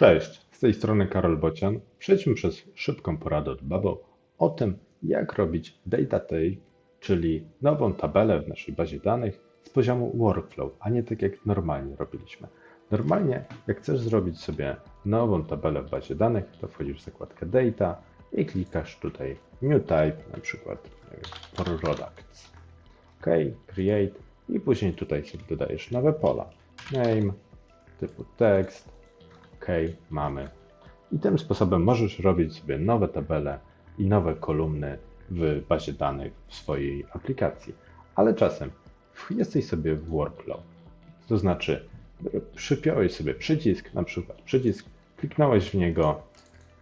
Cześć, z tej strony Karol Bocian. Przejdźmy przez szybką poradę od Babo o tym, jak robić data type, czyli nową tabelę w naszej bazie danych z poziomu workflow, a nie tak jak normalnie robiliśmy. Normalnie, jak chcesz zrobić sobie nową tabelę w bazie danych, to wchodzisz w zakładkę Data i klikasz tutaj New Type, na przykład Products. OK, Create i później tutaj sobie dodajesz nowe pola. Name, typu tekst, OK, mamy. I tym sposobem możesz robić sobie nowe tabele i nowe kolumny w bazie danych w swojej aplikacji. Ale czasem jesteś sobie w workflow. To znaczy, przypiąłeś sobie przycisk, na przykład przycisk, kliknąłeś w niego,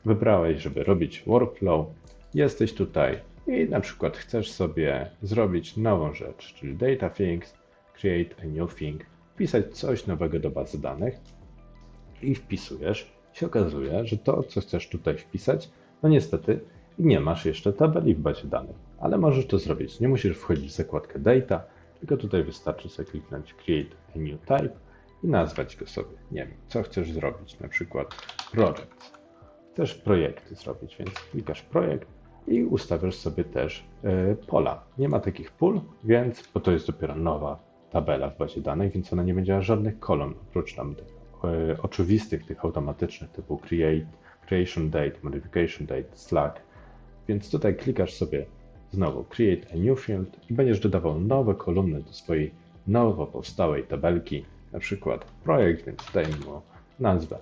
wybrałeś, żeby robić workflow, jesteś tutaj i na przykład chcesz sobie zrobić nową rzecz, czyli data things, create a new thing, wpisać coś nowego do bazy danych i wpisujesz, się okazuje, że to, co chcesz tutaj wpisać, no niestety nie masz jeszcze tabeli w bazie danych, ale możesz to zrobić. Nie musisz wchodzić w zakładkę Data, tylko tutaj wystarczy sobie kliknąć Create a New Type i nazwać go sobie. Nie wiem, co chcesz zrobić, na przykład Project. Chcesz projekty zrobić, więc klikasz Projekt i ustawiasz sobie też y, pola. Nie ma takich pól, więc, bo to jest dopiero nowa tabela w bazie danych, więc ona nie będzie miała żadnych kolumn, oprócz e, oczywistych, tych automatycznych typu create, creation date, modification date, slack. Więc tutaj klikasz sobie znowu create a new field i będziesz dodawał nowe kolumny do swojej nowo powstałej tabelki, na przykład projekt, więc daj mu nazwę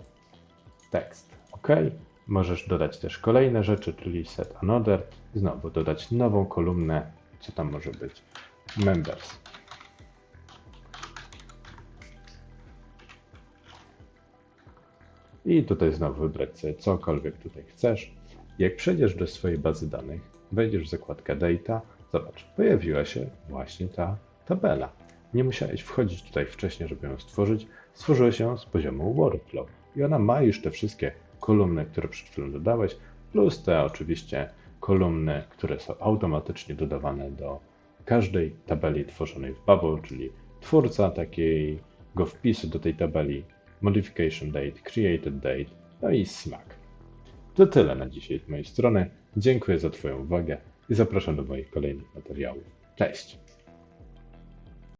tekst. OK. Możesz dodać też kolejne rzeczy, czyli set another, znowu dodać nową kolumnę, co tam może być, members. I tutaj znowu wybrać sobie cokolwiek tutaj chcesz. Jak przejdziesz do swojej bazy danych, wejdziesz w zakładkę Data, zobacz, pojawiła się właśnie ta tabela. Nie musiałeś wchodzić tutaj wcześniej, żeby ją stworzyć. Stworzyłeś ją z poziomu Workflow. I ona ma już te wszystkie kolumny, które przed chwilą dodałeś, plus te oczywiście kolumny, które są automatycznie dodawane do każdej tabeli tworzonej w Bubble, czyli twórca takiego wpisu do tej tabeli, modification date, created date, no i smack. To tyle na dzisiaj z mojej strony. Dziękuję za Twoją uwagę i zapraszam do moich kolejnych materiałów. Cześć!